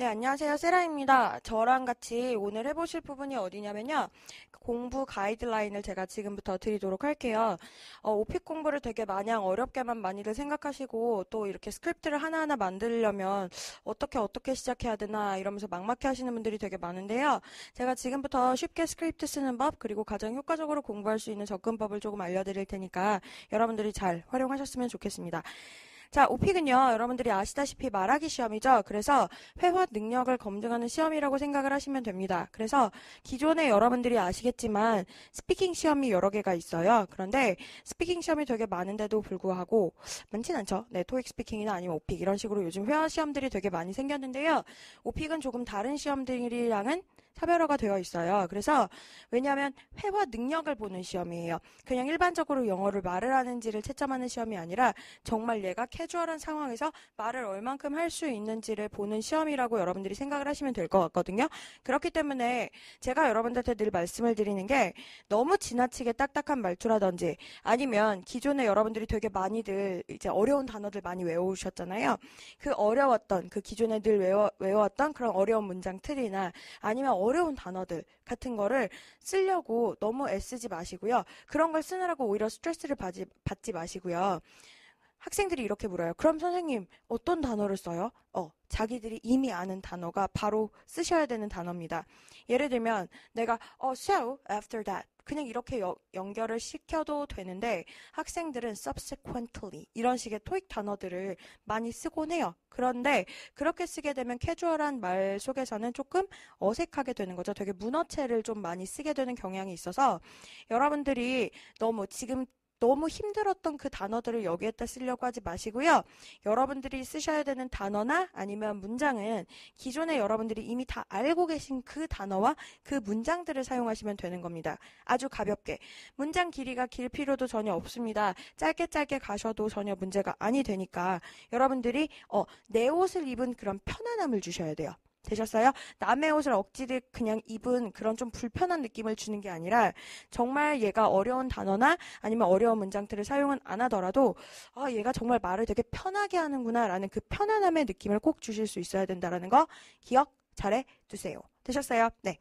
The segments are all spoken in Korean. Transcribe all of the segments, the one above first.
네, 안녕하세요. 세라입니다. 저랑 같이 오늘 해보실 부분이 어디냐면요. 공부 가이드라인을 제가 지금부터 드리도록 할게요. 어, 오픽 공부를 되게 마냥 어렵게만 많이들 생각하시고 또 이렇게 스크립트를 하나하나 만들려면 어떻게 어떻게 시작해야 되나 이러면서 막막해 하시는 분들이 되게 많은데요. 제가 지금부터 쉽게 스크립트 쓰는 법 그리고 가장 효과적으로 공부할 수 있는 접근법을 조금 알려드릴 테니까 여러분들이 잘 활용하셨으면 좋겠습니다. 자, 오픽은요, 여러분들이 아시다시피 말하기 시험이죠. 그래서 회화 능력을 검증하는 시험이라고 생각을 하시면 됩니다. 그래서 기존에 여러분들이 아시겠지만 스피킹 시험이 여러 개가 있어요. 그런데 스피킹 시험이 되게 많은데도 불구하고 많진 않죠. 네, 토익 스피킹이나 아니면 오픽 이런 식으로 요즘 회화 시험들이 되게 많이 생겼는데요. 오픽은 조금 다른 시험들이랑은 차별화가 되어 있어요. 그래서 왜냐하면 회화 능력을 보는 시험이에요. 그냥 일반적으로 영어를 말을 하는지를 채점하는 시험이 아니라 정말 얘가 캐주얼한 상황에서 말을 얼만큼 할 수 있는지를 보는 시험이라고 여러분들이 생각을 하시면 될 것 같거든요. 그렇기 때문에 제가 여러분들한테 늘 말씀을 드리는 게 너무 지나치게 딱딱한 말투라든지 아니면 기존에 여러분들이 되게 많이들 이제 어려운 단어들 많이 외워오셨잖아요. 그 어려웠던 그 기존에 늘 외워, 외웠던 그런 어려운 문장 틀이나 아니면 어 려운 단어들 같은 거를 쓰려고 너무 애쓰지 마시고요. 그런 걸 쓰느라고 오히려 스트레스를 받지, 받지 마시고요. 학생들이 이렇게 물어요. 그럼 선생님, 어떤 단어를 써요? 어, 자기들이 이미 아는 단어가 바로 쓰셔야 되는 단어입니다. 예를 들면, 내가, 어, so, after that. 그냥 이렇게 여, 연결을 시켜도 되는데, 학생들은 subsequently. 이런 식의 토익 단어들을 많이 쓰곤 해요. 그런데, 그렇게 쓰게 되면 캐주얼한 말 속에서는 조금 어색하게 되는 거죠. 되게 문어체를 좀 많이 쓰게 되는 경향이 있어서, 여러분들이 너무 지금 너무 힘들었던 그 단어들을 여기에다 쓰려고 하지 마시고요. 여러분들이 쓰셔야 되는 단어나 아니면 문장은 기존에 여러분들이 이미 다 알고 계신 그 단어와 그 문장들을 사용하시면 되는 겁니다. 아주 가볍게. 문장 길이가 길 필요도 전혀 없습니다. 짧게 짧게 가셔도 전혀 문제가 아니 되니까 여러분들이 어, 내 옷을 입은 그런 편안함을 주셔야 돼요. 되셨어요? 남의 옷을 억지로 그냥 입은 그런 좀 불편한 느낌을 주는 게 아니라 정말 얘가 어려운 단어나 아니면 어려운 문장들을 사용은 안 하더라도 아 얘가 정말 말을 되게 편하게 하는구나라는 그 편안함의 느낌을 꼭 주실 수 있어야 된다라는 거 기억 잘해 두세요. 되셨어요? 네.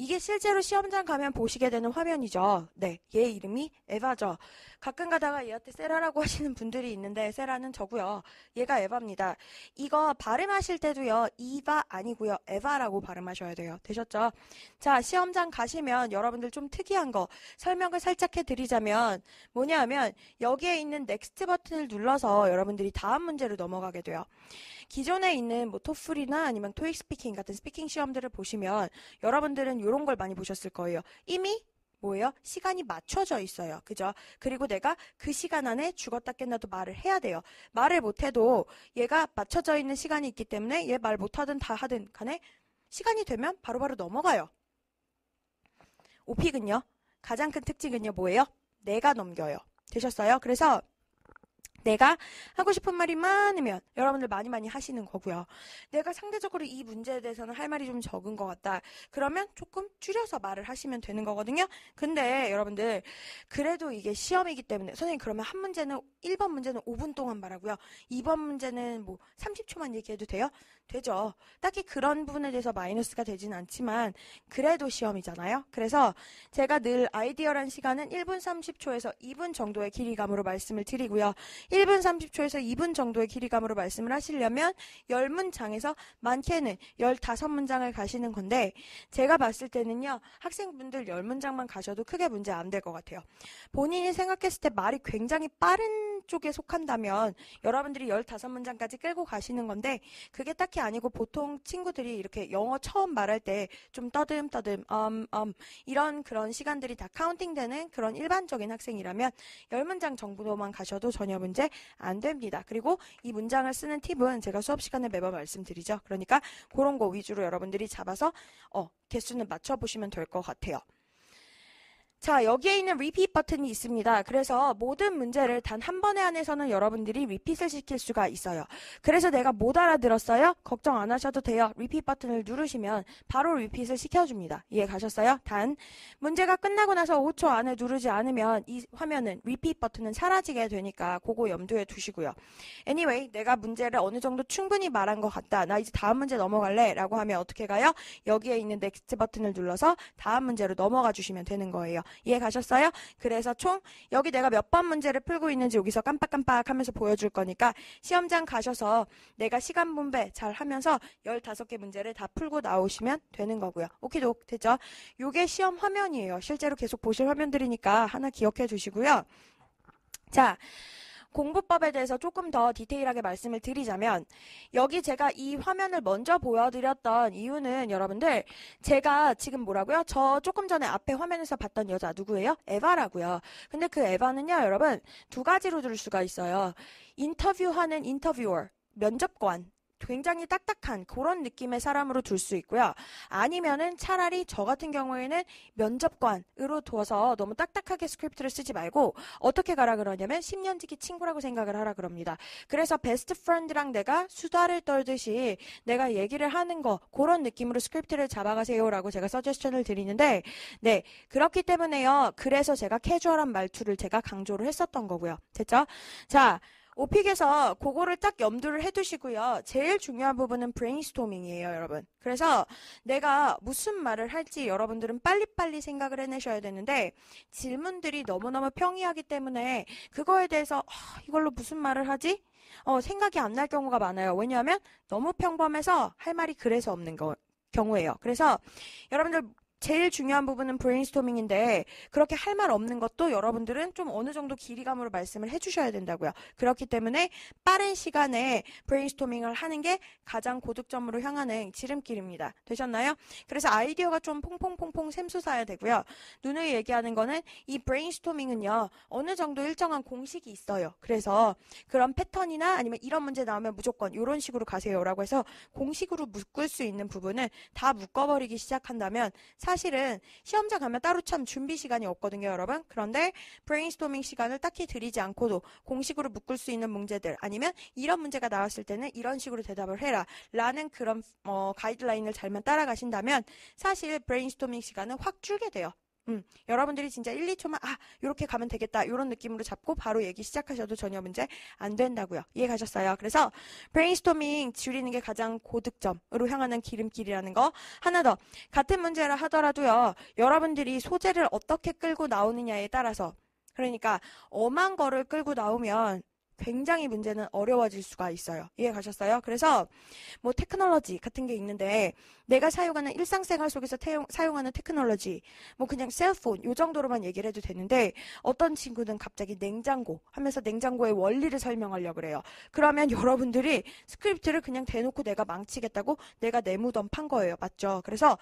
이게 실제로 시험장 가면 보시게 되는 화면이죠. 네, 얘 이름이 에바죠. 가끔 가다가 얘한테 세라라고 하시는 분들이 있는데 세라는 저고요. 얘가 에바입니다. 이거 발음하실 때도요. 이바 아니고요. 에바라고 발음하셔야 돼요. 되셨죠? 자, 시험장 가시면 여러분들 좀 특이한 거 설명을 살짝 해드리자면 뭐냐 하면 여기에 있는 넥스트 버튼을 눌러서 여러분들이 다음 문제로 넘어가게 돼요. 기존에 있는 뭐 토플이나 아니면 토익 스피킹 같은 스피킹 시험들을 보시면 여러분들은 이런 걸 많이 보셨을 거예요. 이미 뭐예요? 시간이 맞춰져 있어요. 그죠? 그리고 내가 그 시간 안에 죽었다 깼나도 말을 해야 돼요. 말을 못해도 얘가 맞춰져 있는 시간이 있기 때문에 얘 말 못하든 다 하든 간에 시간이 되면 바로바로 바로 넘어가요. 오픽은요? 가장 큰 특징은요 뭐예요? 내가 넘겨요. 되셨어요? 그래서 내가 하고 싶은 말이 많으면 여러분들 많이 많이 하시는 거고요. 내가 상대적으로 이 문제에 대해서는 할 말이 좀 적은 것 같다. 그러면 조금 줄여서 말을 하시면 되는 거거든요. 근데 여러분들 그래도 이게 시험이기 때문에 선생님 그러면 한 문제는 1번 문제는 5분 동안 말하고요. 2번 문제는 뭐 30초만 얘기해도 돼요? 되죠. 딱히 그런 부분에 대해서 마이너스가 되진 않지만 그래도 시험이잖아요. 그래서 제가 늘 아이디어란 시간은 1분 30초에서 2분 정도의 길이감으로 말씀을 드리고요. 1분 30초에서 2분 정도의 길이감으로 말씀을 하시려면 10문장에서 많게는 15문장을 가시는 건데 제가 봤을 때는요. 학생분들 10문장만 가셔도 크게 문제 안 될 것 같아요. 본인이 생각했을 때 말이 굉장히 빠른 쪽에 속한다면 여러분들이 15문장까지 끌고 가시는 건데 그게 딱히 아니고 보통 친구들이 이렇게 영어 처음 말할 때 좀 떠듬떠듬 um, um, 이런 그런 시간들이 다 카운팅되는 그런 일반적인 학생이라면 10문장 정도만 가셔도 전혀 문제 안 됩니다. 그리고 이 문장을 쓰는 팁은 제가 수업 시간에 매번 말씀드리죠. 그러니까 그런 거 위주로 여러분들이 잡아서 어, 개수는 맞춰보시면 될 것 같아요. 자, 여기에 있는 repeat 버튼이 있습니다. 그래서 모든 문제를 단 한 번에 안에서는 여러분들이 repeat을 시킬 수가 있어요. 그래서 내가 못 알아들었어요? 걱정 안 하셔도 돼요. repeat 버튼을 누르시면 바로 repeat을 시켜줍니다. 이해 가셨어요? 단, 문제가 끝나고 나서 5초 안에 누르지 않으면 이 화면은 repeat 버튼은 사라지게 되니까 그거 염두에 두시고요. anyway, 내가 문제를 어느 정도 충분히 말한 것 같다. 나 이제 다음 문제 넘어갈래? 라고 하면 어떻게 가요? 여기에 있는 next 버튼을 눌러서 다음 문제로 넘어가 주시면 되는 거예요. 이해 가셨어요? 그래서 총 여기 내가 몇 번 문제를 풀고 있는지 여기서 깜빡깜빡 하면서 보여줄 거니까 시험장 가셔서 내가 시간 분배 잘 하면서 15개 문제를 다 풀고 나오시면 되는 거고요. 오케이독 됐죠? 요게 시험 화면이에요. 실제로 계속 보실 화면들이니까 하나 기억해 두시고요. 자, 공부법에 대해서 조금 더 디테일하게 말씀을 드리자면 여기 제가 이 화면을 먼저 보여드렸던 이유는 여러분들 제가 지금 뭐라고요? 저 조금 전에 앞에 화면에서 봤던 여자 누구예요? 에바라고요. 근데 그 에바는요 여러분 두 가지로 들 수가 있어요. 인터뷰하는 인터뷰어 면접관 굉장히 딱딱한 그런 느낌의 사람으로 둘 수 있고요. 아니면은 차라리 저 같은 경우에는 면접관으로 두어서 너무 딱딱하게 스크립트를 쓰지 말고 어떻게 가라 그러냐면 10년 지기 친구라고 생각을 하라 그럽니다. 그래서 베스트 프렌드랑 내가 수다를 떨듯이 내가 얘기를 하는 거 그런 느낌으로 스크립트를 잡아가세요라고 제가 서제스천을 드리는데 네 그렇기 때문에요. 그래서 제가 캐주얼한 말투를 제가 강조를 했었던 거고요. 됐죠? 자 오픽에서 그거를 딱 염두를 해두시고요. 제일 중요한 부분은 브레인스토밍이에요, 여러분. 그래서 내가 무슨 말을 할지 여러분들은 빨리빨리 생각을 해내셔야 되는데 질문들이 너무너무 평이하기 때문에 그거에 대해서 어, 이걸로 무슨 말을 하지? 어, 생각이 안 날 경우가 많아요. 왜냐하면 너무 평범해서 할 말이 그래서 없는 거, 경우예요. 그래서 여러분들 제일 중요한 부분은 브레인스토밍인데 그렇게 할 말 없는 것도 여러분들은 좀 어느 정도 길이감으로 말씀을 해주셔야 된다고요. 그렇기 때문에 빠른 시간에 브레인스토밍을 하는 게 가장 고득점으로 향하는 지름길입니다. 되셨나요? 그래서 아이디어가 좀 퐁퐁퐁퐁 샘솟아야 되고요. 누누이 얘기하는 거는 이 브레인스토밍은요. 어느 정도 일정한 공식이 있어요. 그래서 그런 패턴이나 아니면 이런 문제 나오면 무조건 이런 식으로 가세요라고 해서 공식으로 묶을 수 있는 부분을 다 묶어버리기 시작한다면 사실은 시험장 가면 따로 참 준비 시간이 없거든요, 여러분. 그런데 브레인스토밍 시간을 딱히 들이지 않고도 공식으로 묶을 수 있는 문제들 아니면 이런 문제가 나왔을 때는 이런 식으로 대답을 해라 라는 그런 어, 가이드라인을 잘만 따라가신다면 사실 브레인스토밍 시간은 확 줄게 돼요. 음, 여러분들이 진짜 1, 2초만 아 이렇게 가면 되겠다 이런 느낌으로 잡고 바로 얘기 시작하셔도 전혀 문제 안 된다고요. 이해 가셨어요? 그래서 브레인스토밍 줄이는 게 가장 고득점으로 향하는 기름길이라는 거 하나 더 같은 문제라 하더라도요. 여러분들이 소재를 어떻게 끌고 나오느냐에 따라서 그러니까 엄한 거를 끌고 나오면 굉장히 문제는 어려워질 수가 있어요. 이해 가셨어요? 그래서 뭐 테크놀로지 같은 게 있는데 내가 사용하는 일상생활 속에서 태용, 사용하는 테크놀로지 뭐 그냥 셀폰 요 정도로만 얘기를 해도 되는데 어떤 친구는 갑자기 냉장고 하면서 냉장고의 원리를 설명하려고 그래요. 그러면 여러분들이 스크립트를 그냥 대놓고 내가 망치겠다고 내가 내 무덤 판 거예요. 맞죠? 그래서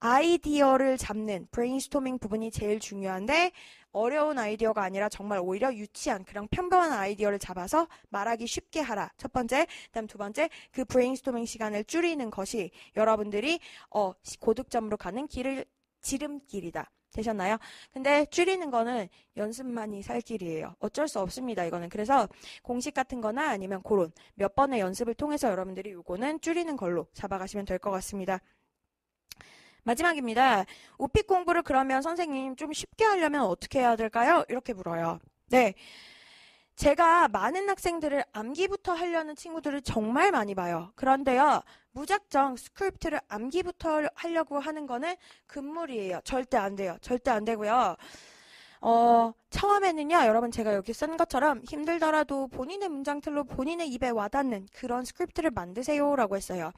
아이디어를 잡는 브레인스토밍 부분이 제일 중요한데 어려운 아이디어가 아니라 정말 오히려 유치한 그냥 평범한 아이디어를 잡아서 말하기 쉽게 하라. 첫 번째, 그다음 두 번째 그 브레인스토밍 시간을 줄이는 것이 여러분들이 어, 고득점으로 가는 길을 지름길이다. 되셨나요? 근데 줄이는 거는 연습만이 살 길이에요. 어쩔 수 없습니다. 이거는. 그래서 공식 같은 거나 아니면 그런 몇 번의 연습을 통해서 여러분들이 이거는 줄이는 걸로 잡아가시면 될 것 같습니다. 마지막입니다. 오픽 공부를 그러면 선생님 좀 쉽게 하려면 어떻게 해야 될까요? 이렇게 물어요. 네. 제가 많은 학생들을 암기부터 하려는 친구들을 정말 많이 봐요. 그런데요, 무작정 스크립트를 암기부터 하려고 하는 거는 금물이에요. 절대 안 돼요. 절대 안 되고요. 어, 처음에는요, 여러분 제가 여기 쓴 것처럼 힘들더라도 본인의 문장틀로 본인의 입에 와닿는 그런 스크립트를 만드세요라고 했어요.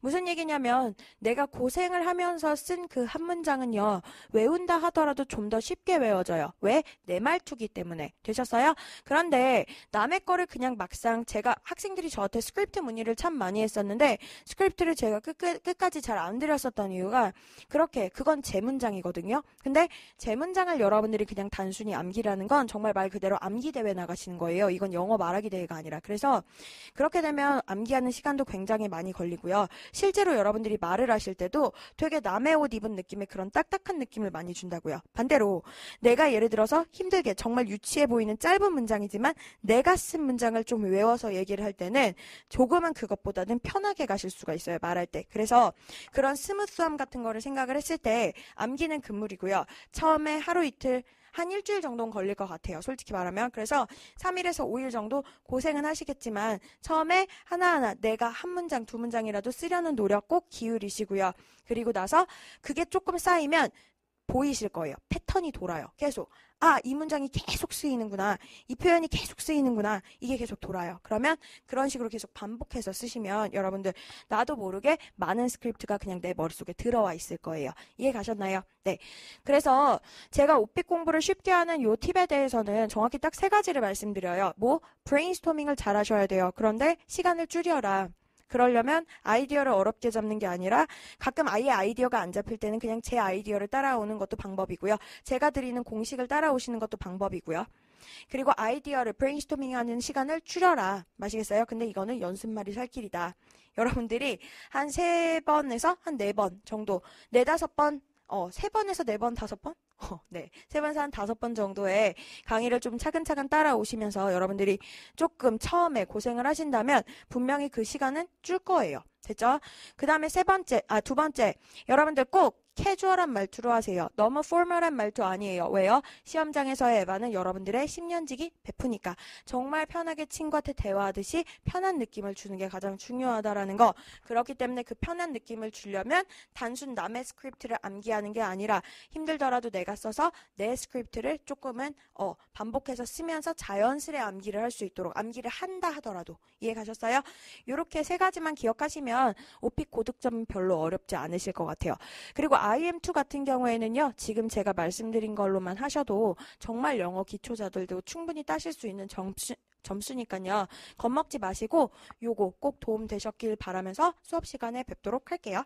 무슨 얘기냐면 내가 고생을 하면서 쓴 그 한 문장은요. 외운다 하더라도 좀 더 쉽게 외워져요. 왜? 내 말투기 때문에. 되셨어요? 그런데 남의 거를 그냥 막상 제가 학생들이 저한테 스크립트 문의를 참 많이 했었는데 스크립트를 제가 끝, 끝, 까지 잘 안 드렸었던 이유가 그렇게 그건 제 문장이거든요. 근데 제 문장을 여러분들이 그냥 단순히 암 암기라는 건 정말 말 그대로 암기 대회 나가시는 거예요. 이건 영어 말하기 대회가 아니라. 그래서 그렇게 되면 암기하는 시간도 굉장히 많이 걸리고요. 실제로 여러분들이 말을 하실 때도 되게 남의 옷 입은 느낌의 그런 딱딱한 느낌을 많이 준다고요. 반대로 내가 예를 들어서 힘들게 정말 유치해 보이는 짧은 문장이지만 내가 쓴 문장을 좀 외워서 얘기를 할 때는 조금은 그것보다는 편하게 가실 수가 있어요. 말할 때. 그래서 그런 스무스함 같은 거를 생각을 했을 때 암기는 금물이고요. 처음에 하루 이틀 한 일주일 정도는 걸릴 것 같아요. 솔직히 말하면. 그래서 3일에서 5일 정도 고생은 하시겠지만 처음에 하나하나 내가 한 문장, 두 문장이라도 쓰려는 노력 꼭 기울이시고요. 그리고 나서 그게 조금 쌓이면 보이실 거예요. 패턴이 돌아요. 계속. 아, 이 문장이 계속 쓰이는구나. 이 표현이 계속 쓰이는구나. 이게 계속 돌아요. 그러면 그런 식으로 계속 반복해서 쓰시면 여러분들 나도 모르게 많은 스크립트가 그냥 내 머릿속에 들어와 있을 거예요. 이해 가셨나요? 네. 그래서 제가 오픽 공부를 쉽게 하는 요 팁에 대해서는 정확히 딱 세 가지를 말씀드려요. 뭐, 브레인스토밍을 잘 하셔야 돼요. 그런데 시간을 줄여라. 그러려면 아이디어를 어렵게 잡는 게 아니라 가끔 아예 아이디어가 안 잡힐 때는 그냥 제 아이디어를 따라오는 것도 방법이고요. 제가 드리는 공식을 따라오시는 것도 방법이고요. 그리고 아이디어를 브레인스토밍 하는 시간을 줄여라. 마시겠어요? 근데 이거는 연습말이 살 길이다. 여러분들이 한 세 번에서 한 네 번 정도, 네 다섯 번, 어, 세 번에서 네 번, 다섯 번? 어, 네. 세 번에서 한 다섯 번 정도의 강의를 좀 차근차근 따라오시면서 여러분들이 조금 처음에 고생을 하신다면 분명히 그 시간은 줄 거예요. 됐죠? 그 다음에 세 번째, 아, 두 번째. 여러분들 꼭 캐주얼한 말투로 하세요. 너무 포멀한 말투 아니에요. 왜요? 시험장에서의 에바는 여러분들의 10년지기 베푸니까 정말 편하게 친구한테 대화하듯이 편한 느낌을 주는 게 가장 중요하다라는 거. 그렇기 때문에 그 편한 느낌을 주려면 단순 남의 스크립트를 암기하는 게 아니라 힘들더라도 내가 써서 내 스크립트를 조금은 어, 반복해서 쓰면서 자연스레 암기를 할 수 있도록 암기를 한다 하더라도 이해 가셨어요? 이렇게 세 가지만 기억하시 면 오픽 고득점은 별로 어렵지 않으실 것 같아요. 그리고 IM2 같은 경우에는요, 지금 제가 말씀드린 걸로만 하셔도 정말 영어 기초자들도 충분히 따실 수 있는 점수, 점수니까요. 겁먹지 마시고 요거 꼭 도움 되셨길 바라면서 수업 시간에 뵙도록 할게요.